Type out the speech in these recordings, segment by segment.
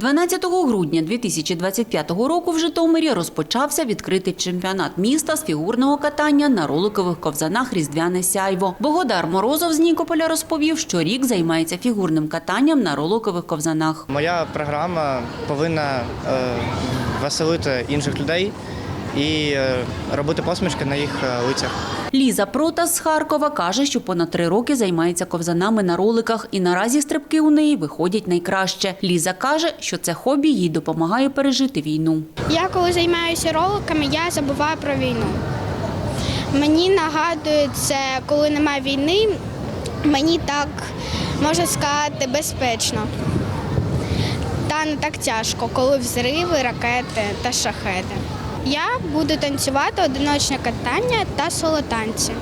12 грудня 2025 року в Житомирі розпочався відкритий чемпіонат міста з фігурного катання на роликових ковзанах Різдвяне сяйво. Богодар Морозов з Нікополя розповів, що рік займається фігурним катанням на роликових ковзанах. Моя програма повинна е, веселити інших людей і е, робити посмішки на їх е, лицях. Ліза Протас з Харкова каже, що понад три роки займається ковзанами на роликах, і наразі стрибки у неї виходять найкраще. Ліза каже, що це хобі їй допомагає пережити війну. Я коли займаюся роликами, я забуваю про війну. Мені нагадує це, коли немає війни, мені так можна сказати безпечно. Та не так тяжко, коли взриви, ракети та шахеди. Я буду танцювати одиночне катання та солотанці.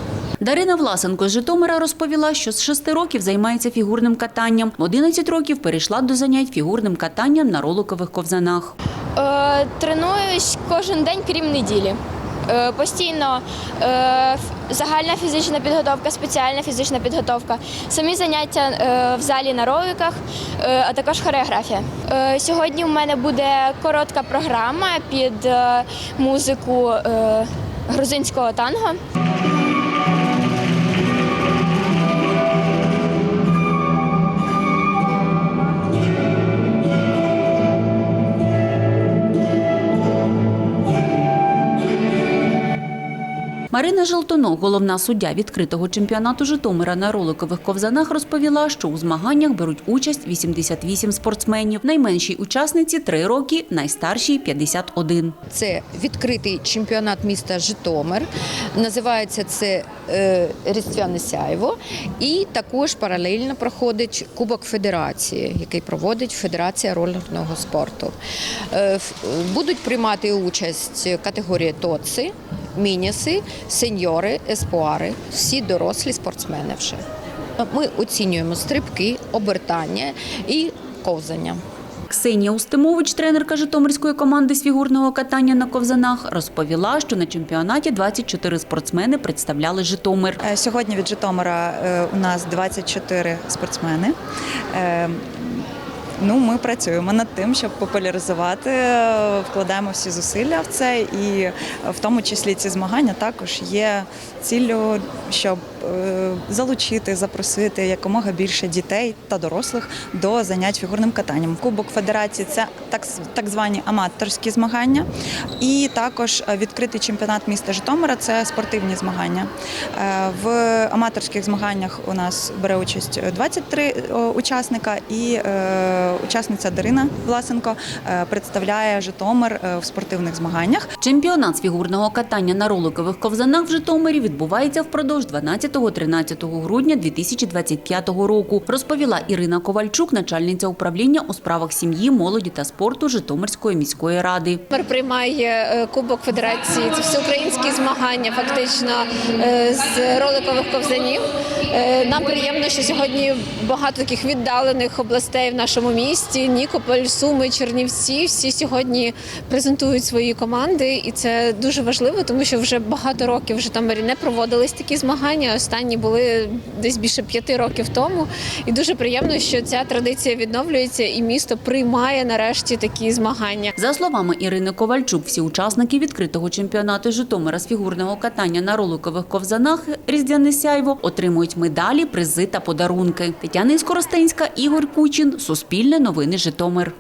Дарина Власенко з Житомира розповіла, що з 6 років займається фігурним катанням. В 11 років перейшла до занять фігурним катанням на роликових ковзанах. Е, тренуюсь кожен день, крім неділі. Е, постійно е, загальна фізична підготовка, спеціальна фізична підготовка, самі заняття е, в залі на роликах, а також хореографія. Сьогодні у мене буде коротка програма під музику грузинського танго. Марина Желтонок, головна суддя відкритого чемпіонату Житомира на роликових ковзанах, розповіла, що у змаганнях беруть участь 88 спортсменів. Найменшій учасниці 3 роки, найстаршій 51. Це відкритий чемпіонат міста Житомир. Називається це е, Різдвяне сяйво. І також паралельно проходить Кубок Федерації, який проводить Федерація ролерного спорту. Е, будуть приймати участь категорії ТОЦи, мініси, сеньори, еспуари, всі дорослі спортсмени вже. Ми оцінюємо стрибки, обертання і ковзання. Ксенія Устимович, тренерка Житомирської команди з фігурного катання на ковзанах, розповіла, що на чемпіонаті 24 спортсмени представляли Житомир. Е, Сьогодні від Житомира е, у нас 24 спортсмени. Ну, ми працюємо над тим, щоб популяризувати, е, вкладаємо всі зусилля в це, і е, в тому числі ці змагання також є ціллю, щоб залучити, запросити якомога більше дітей та дорослих до занять фігурним катанням. Кубок Федерації це так, так звані аматорські змагання, і також е, відкритий чемпіонат міста Житомира це спортивні змагання. Е, В аматорських змаганнях у нас бере участь 23 о, учасника, і е, учасниця Дарина Власенко е, представляє Житомир е, в спортивних змаганнях. Чемпіонат з фігурного катання на роликових ковзанах в Житомирі відбувається впродовж 12-13 грудня 2025 року, розповіла Ірина Ковальчук, начальниця управління у справах сім'ї, молоді та спорту Житомирської міської ради. Тепер приймає е, Кубок Федерації. Це всеукраїнські змагання, фактично е, з роликових ковзанів. Е, Нам приємно, що сьогодні багато таких віддалених областей в нашому місті. Нікополь, Суми, Чернівці. Всі сьогодні презентують свої команди, і це дуже важливо, тому що вже багато років в Житомирі не проводились такі змагання. Останні були десь більше п'яти років тому. І дуже приємно, що ця традиція відновлюється, і місто приймає нарешті такі змагання. За словами Ірини Ковальчук, всі учасники відкритого чемпіонату Житомира з фігурного катання на роликових ковзанах Різдвяне сяйво отримують медалі, призи та подарунки. Тетяна Іскоростенська, Ігор Кучин, Суспільне новини Житомир.